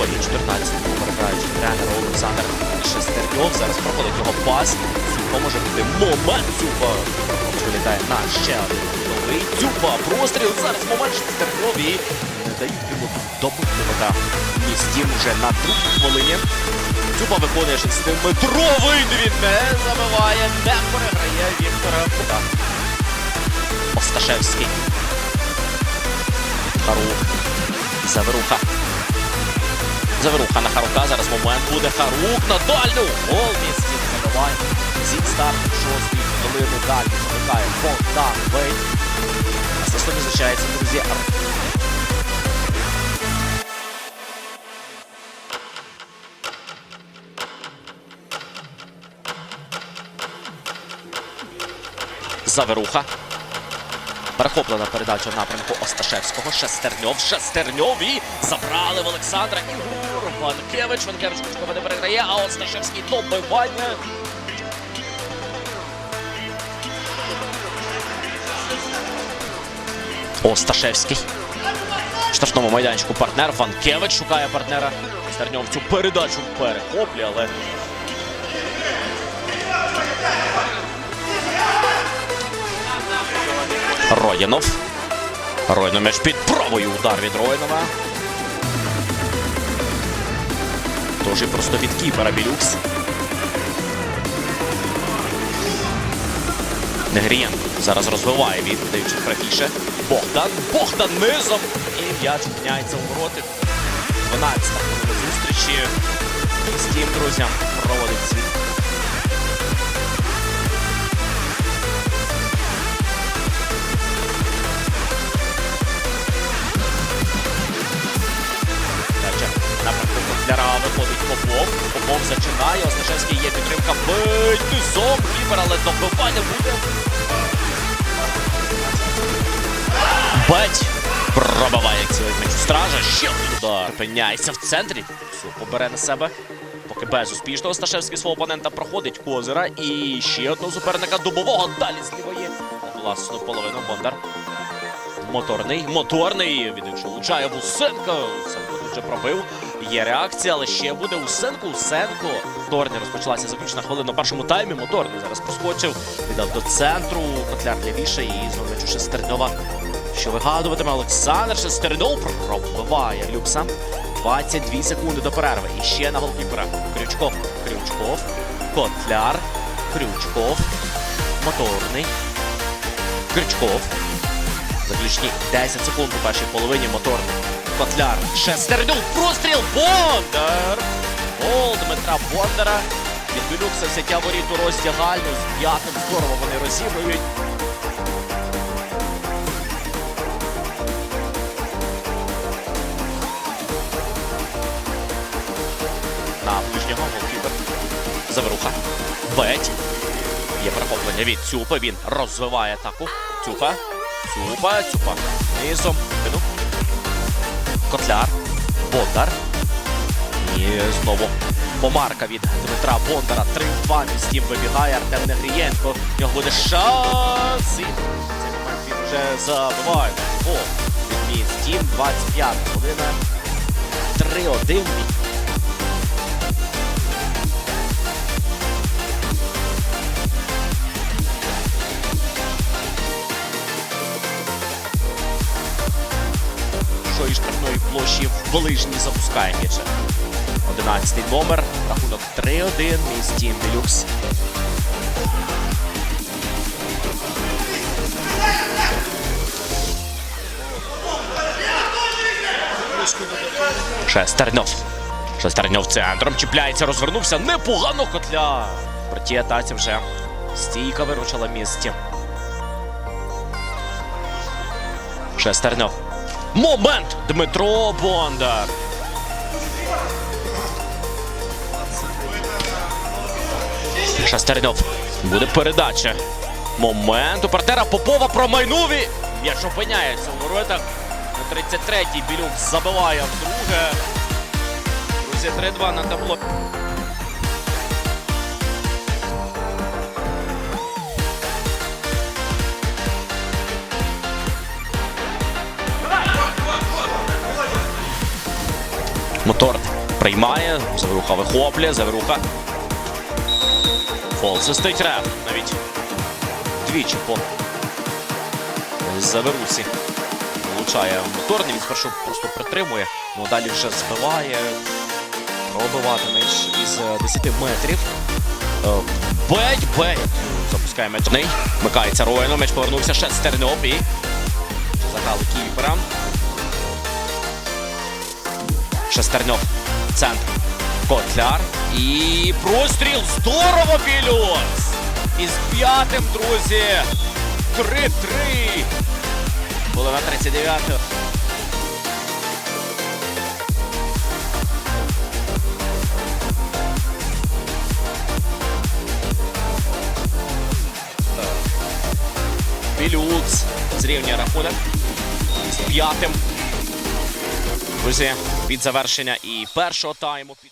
Богдан Дюба і 14 перебираючи тренер Олександр Шестерньов. Зараз проходить його пас. Дзюба може бути момент. Дзюба вилітає на ще один новий. Дзюба простріл. Зараз момент Шестерньов і не дають йому добити вода. Містім вже на другій хвилині. Дзюба виконує 6-метровий. Він не забиває, не переграє Віктора. Осташевський. Харук. Заверуха. Заверуха на Харука. Зараз момент буде. Харук на дальню. Гол місті забиває. Зі старту шостої хвилини далі замикає Богдан Вейт. А за визначається, друзі. Заверуха. Перехоплена передача в напрямку Осташевського. Шестерньов. Шестерньов і забрали в Олександра Ігор. Ванкевич. Ванкевич Кучкова не переграє, а Осташевський добивання. Осташевський. В штрафному майданчику партнер. Ванкевич шукає партнера. Стерньов цю передачу перехоплює, але Роянов. Роянов м'яч під правою удар від Роянова. Тож і просто від кіпера Білюкс. Негрієнко зараз розвиває він, даючи правіше. Богдан. Богдан низом. І м'яч опиняється у вороти. 12 хвилина зустрічі. З тим, друзям, проводить свій Попов. Попов зачинає. Осташевський є підтримка. Бить низом. Кіпер, але добивання буде. Бать. Пробиває цілий стража. Ще удар. Опиняється в центрі. Все, побере на себе. Поки безуспішно Осташевський свого опонента проходить Козира. І ще одного суперника дубового. Далі з лівої. Власну половину Бондар. Моторний, моторний. Він влучає в Усенко. Усенко вже пробив. Є реакція, але ще буде Усенко. Усенко. Моторний розпочалася заключна хвилина у першому таймі. Моторний зараз проскочив. Віддав до центру. Котляр лівіше і знову у Що вигадуватиме Олександр Шестерньов пробиває Люкса. 22 секунди до перерви. І ще на голкіпера. Крючков. Крючков. Котляр. Крючков. Моторний. Крючков. Заключні 10 секунд у першій половині моторний. Котляр. Шестернюк. Простріл. Бондар. Гол Дмитра Бондара. Від Білюкса взяття воріт роздягальну. З п'ятим здорово вони розігрують. На ближнього голкіпер. Заверуха. Беть. Є перехоплення від Цюпа. Він розвиває атаку. Цюпа. Цюпа. Цюпа. Низом. Котляр. Бондар. І знову помарка від Дмитра Бондара. 3-2. Містім вибігає Артем Негрієнко. В нього буде шанс. І цей момент він вже забиває. О, від Містім. 25 хвилина. 3-1. Штрафної площі в ближній запускає м'яча. 11 номер, рахунок 3-1, місті Делюкс. Шестерньов. Шестерньов центром чіпляється, розвернувся. Непогано котля. При тій атаці вже стійка виручила місті. Шестерньов. Момент! Дмитро Бондар. Шестерньов. Буде передача. Момент у партнера Попова промайнув і М'яч опиняється у воротах. На 33-й Білюк забиває вдруге. Друзі, 3-2 на табло. Моторт приймає, Заверуха вихоплює, Заверуха. Фол свистить реф. Навіть двічі по Заверусі. Влучає моторний, він спершу просто притримує, ну далі вже збиває. Пробиватиме із- із е, 10 метрів. Е, Беть, беть. Запускає м'яч. Микається Роєно, м'яч повернувся ще Стерньоп і заграли кіпера. Шестерньов. Центр. Котляр. І простріл. Здорово, Білюс! Із п'ятим, друзі. 3-3. Було на 39. Білюкс зрівнює рахунок. З п'ятим. Друзі, від завершення і першого тайму.